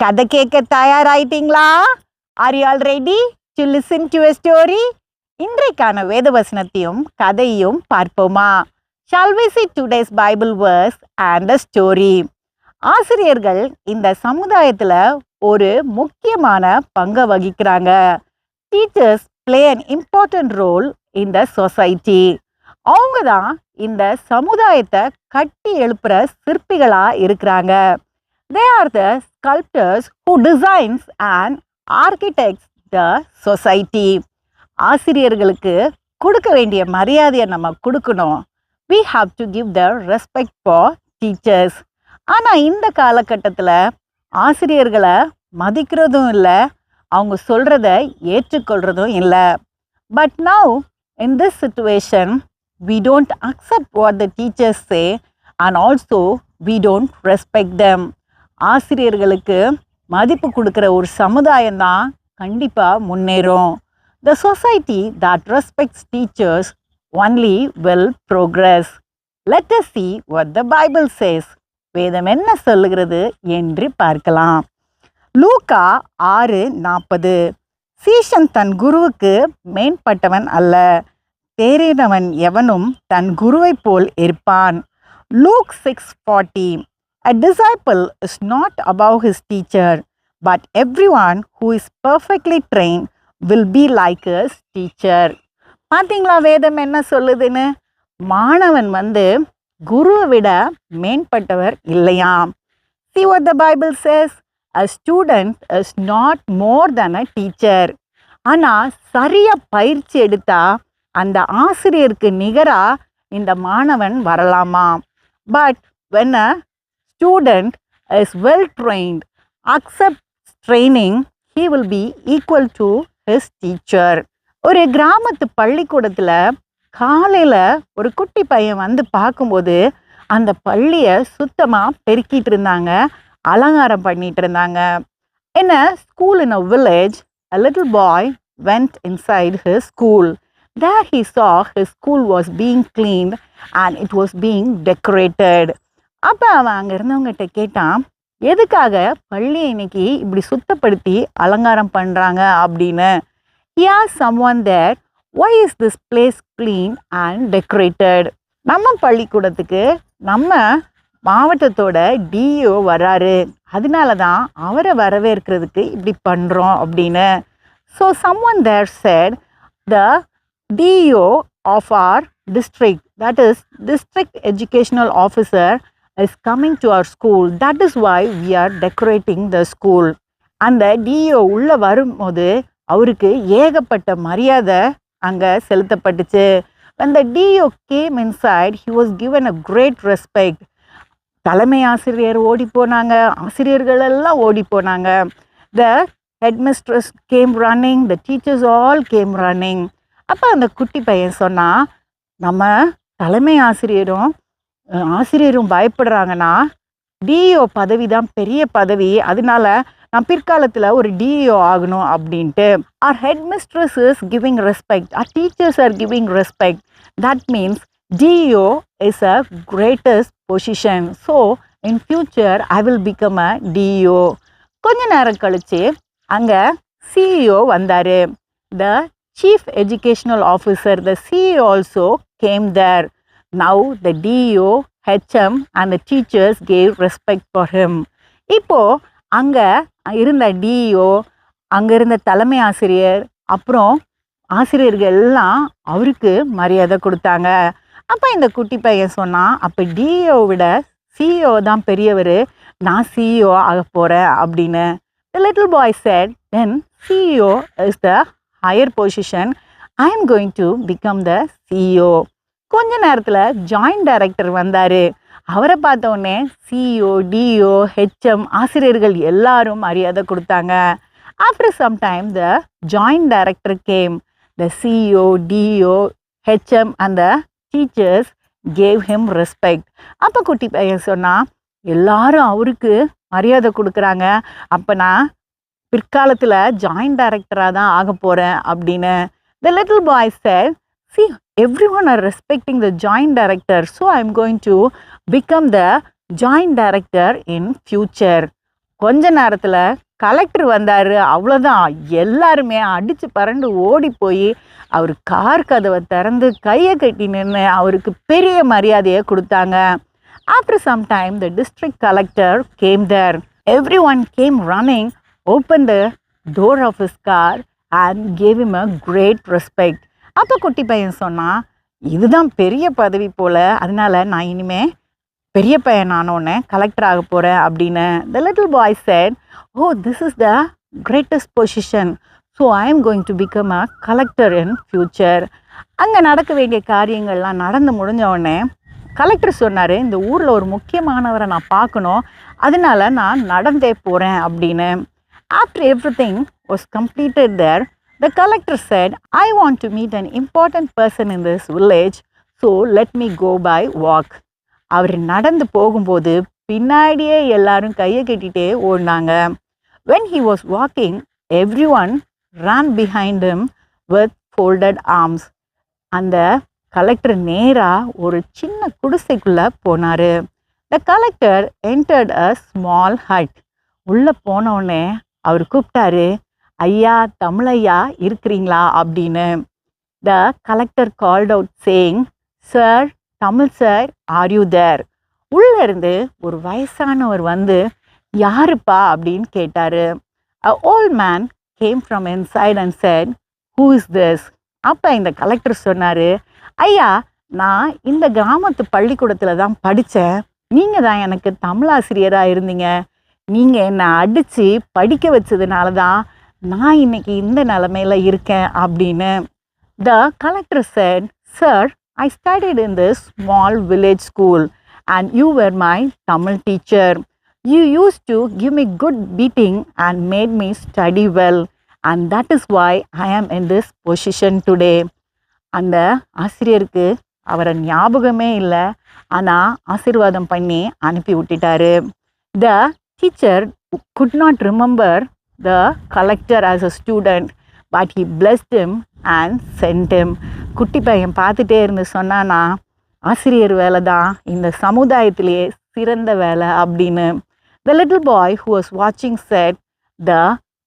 கதை கேட்க தயாராயிட்டீங்களா? Are you all ready to listen to a story இன்றைக்கான வேத வசனத்தையும் கதையும் பார்ப்போமா? Shall we see today's Bible verse and a story ஆசிரியர்கள் இந்த சமுதாயத்தில் ஒரு முக்கியமான பங்கை வகிக்கிறாங்க. Teachers play an important role in the society அவங்க தான் இந்த சமுதாயத்தை கட்டி எழுப்புற சிற்பிகளாக இருக்கிறாங்க. They are the sculptors who designs and architects the society ஆசிரியர்களுக்கு கொடுக்க வேண்டிய மரியாதையை நம்ம கொடுக்கணும். We have to give the respect for teachers ஆனால் இந்த காலகட்டத்தில் ஆசிரியர்களை மதிக்கிறதும் இல்லை அவங்க சொல்கிறத ஏற்றுக்கொள்கிறதும் இல்லை. But now in this situation we don't accept what the teachers say and also we don't respect them ஆசிரியர்களுக்கு மதிப்பு கொடுக்குற ஒரு சமுதாயம் தான் கண்டிப்பாக முன்னேறும். The society that respects teachers only well progress let see see the Bible says வேதம் என்ன சொல்லுகிறது என்று பார்க்கலாம். லூக்கா ஆறு நாற்பது. சீஷன் தன் குருவுக்கு மேம்பட்டவன் அல்ல. தேறினவன் எவனும் தன் குருவைப் போல் இருப்பான். Luke six forty. A disciple is not above his teacher but everyone who who is perfectly train will be like teacher. Teacher பார்த்தீங்களா வேதம் என்ன சொல்லுதுன்னு? மாணவன் வந்து குருவை விட மேம்பட்டவர் இல்லையாம். See what the Bible says a student is not more than a teacher ஆனால் சரியாக பயிற்சி எடுத்தா அந்த ஆசிரியருக்கு நிகராக இந்த மாணவன் வரலாமா but when a student is well trained accept training he will be equal to his teacher ஒரு கிராமத்து பள்ளிக்கூடத்தில் காலையில் ஒரு குட்டி பையன் வந்து பார்க்கும்போது அந்த பள்ளியை சுத்தமாக பெருக்கிட்டு இருந்தாங்க அலங்காரம் பண்ணிட்டு இருந்தாங்க. என்ன school in a village a little boy boy went inside his school. There he saw his school was being cleaned and it was being decorated. அப்போ அவன் அங்கே இருந்தவங்ககிட்ட கேட்டான் எதுக்காக பள்ளி இன்னைக்கு இப்படி சுத்தப்படுத்தி அலங்காரம் பண்ணுறாங்க அப்படின்னு? யா someone that why is this place clean and decorated நம்ம பள்ளிக்கூடத்துக்கு நம்ம மாவட்டத்தோட டிஓ வராரு அதனால தான் அவரை வரவேற்கிறதுக்கு இப்படி பண்ணுறோம் அப்படின்னு. So someone there said the DO of our district that is district educational officer is coming to our school. That is why we are decorating the school. அந்த டிஓ உள்ளே வரும்போது அவருக்கு ஏகப்பட்ட மரியாதை அங்கே செலுத்தப்பட்டுச்சு. அந்த DO came inside he was given a great respect தலைமை ஆசிரியர் ஓடி போனாங்க. ஆசிரியர்கள் எல்லாம் ஓடி போனாங்க. The headmistress came running the teachers all came running அப்போ அந்த குட்டி பையன் சொன்னால் நம்ம தலைமை ஆசிரியரும் ஆசிரியரும் பயப்படுறாங்கன்னா டிஇஓ பதவி தான் பெரிய பதவி. அதனால நான் பிற்காலத்தில் ஒரு டிஇஓ ஆகணும் அப்படின்ட்டு. Our headmistress is giving respect our teachers are giving respect that means DEO is a greatest position so in future I will become a DO கொஞ்ச நேரம் கழித்து அங்கே சிஇஓ வந்தார். The chief educational officer the CEO also came there now the DO HM and the teachers gave respect for him இப்போது அங்கே இருந்த DEO அங்கே இருந்த தலைமை ஆசிரியர் அப்புறம் ஆசிரியர்கள் எல்லாம் அவருக்கு மரியாதை கொடுத்தாங்க. அப்போ இந்த குட்டி பையன் சொன்னான் அப்போ டிஓ விட சிஇஓ தான் பெரியவர் நான் சிஇஓ ஆக போகிறேன் அப்படின்னு. The little boy said then CEO is the higher position I am going to become the CEO கொஞ்ச நேரத்தில் ஜாயிண்ட் டைரக்டர் வந்தார். அவரை பார்த்த உடனே சிஇஓ டிஓ ஹெச்எம் ஆசிரியர்கள் எல்லாரும் மரியாதை கொடுத்தாங்க. After some time the joint director came the CEO DO HM அந்த டீச்சர்ஸ் கேவ் ஹிம் ரெஸ்பெக்ட் அப்போ குட்டி பையன் சொன்னால் எல்லாரும் அவருக்கு மரியாதை கொடுக்குறாங்க. அப்போ நான் பிற்காலத்தில் ஜாயிண்ட் டைரக்டராக தான் ஆக போகிறேன் அப்படின்னு. The little boy saw see everyone are respecting the joint director so i'm going to become the joint director in future. கொஞ்ச நேரத்தில் கலெக்டர் வந்தார் அவ்வளோதான் எல்லாருமே அடித்து பறண்டு ஓடி போய் அவர் கார் கதவை திறந்து கையை கட்டி நின்று அவருக்கு பெரிய மரியாதையை கொடுத்தாங்க. After some time the district collector came there everyone came running open the door of his car and gave him a great respect அப்போ குட்டி பையன் சொன்னான் இதுதான் பெரிய பதவி போல் அதனால நான் இனிமே பெரிய பையன் ஆனோடனே கலெக்டர் ஆக போகிறேன் அப்படின்னு the little boy said oh this is the greatest position so I am going to become a collector in future அங்கே நடக்க வேண்டிய காரியங்கள்லாம் நடந்து முடிஞ்ச உடனே கலெக்டர் சொன்னார் இந்த ஊரில் ஒரு முக்கியமானவரை நான் பார்க்கணும். அதனால நான் நடந்தே போகிறேன் அப்படின்னு. After everything was completed there the collector said I want to meet an important person in this village so let me go by walk அவர் நடந்து போகும்போது பின்னாடியே எல்லாரும் கையை கட்டிட்டே ஓடினாங்க. When he was walking everyone ran behind him with folded arms அந்த collector நேராக ஒரு சின்ன குடிசைக்குள்ளே போனார். The collector entered a small hut உள்ளே போனவுடனே அவர் கூப்பிட்டாரு ஐயா தமிழையா இருக்கிறீங்களா அப்படின்னு the collector called out saying sir Tamil sir are you there உள்ள இருந்து ஒரு வயசானவர் வந்து யாருப்பா? அப்படின்னு கேட்டார். A old man came from inside and said who is this அப்போ இந்த கலெக்டர் சொன்னார் ஐயா நான் இந்த கிராமத்து பள்ளிக்கூடத்தில் தான் படித்தேன் நீங்கள் தான் எனக்கு தமிழாசிரியராக இருந்தீங்க. நீங்கள் என்னை அடித்து படிக்க வச்சதுனால தான் நான் இன்னைக்கு இந்த நிலமையில் இருக்கேன் அப்படின்னு the collector said sir I studied in this small village school and you were my Tamil teacher you used to give me good beating and made me study well and that is why I am in this position today அந்த ஆசிரியருக்கு அவரை ஞாபகமே இல்லை ஆனால் ஆசீர்வாதம் பண்ணி அனுப்பி விட்டுட்டாரு the teacher could not remember the collector as a student but he blessed him and sent him. குட்டி பையன் பார்த்துட்டே இருந்து சொன்னான்னா ஆசிரியர் வேலை தான் இந்த சமுதாயத்திலேயே சிறந்த வேலை அப்படின்னு. The little boy who was வாட்சிங் said the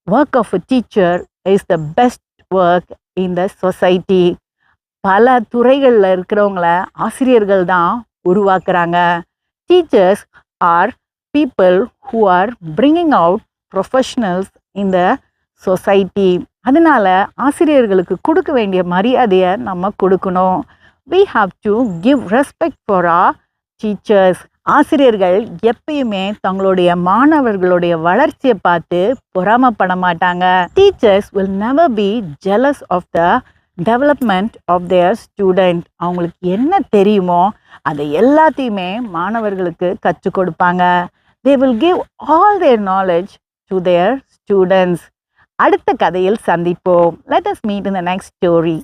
work of a teacher is the best work in the society பல துறைகளில் இருக்கிறவங்கள ஆசிரியர்கள் தான் உருவாக்குறாங்க. Teachers are people who are bringing out professionals இந்த சொசைட்டி அதனால ஆசிரியர்களுக்கு கொடுக்க வேண்டிய மரியாதையை நம்ம கொடுக்கணும். We have to give respect for ah teachers ஆசிரியர்கள் எப்பயுமே தங்களுடைய மாணவர்களுடைய வளர்ச்சியை பார்த்து பொறாமப்பட மாட்டாங்க. Teachers will never be jealous of the development of their student அவங்களுக்கு என்ன தெரியுமோ அதை எல்லாத்தையுமே மாணவர்களுக்கு கற்றுக் கொடுப்பாங்க. They will give all their knowledge to their students அடுத்த கதையில் சந்திப்போம் let us meet in the next story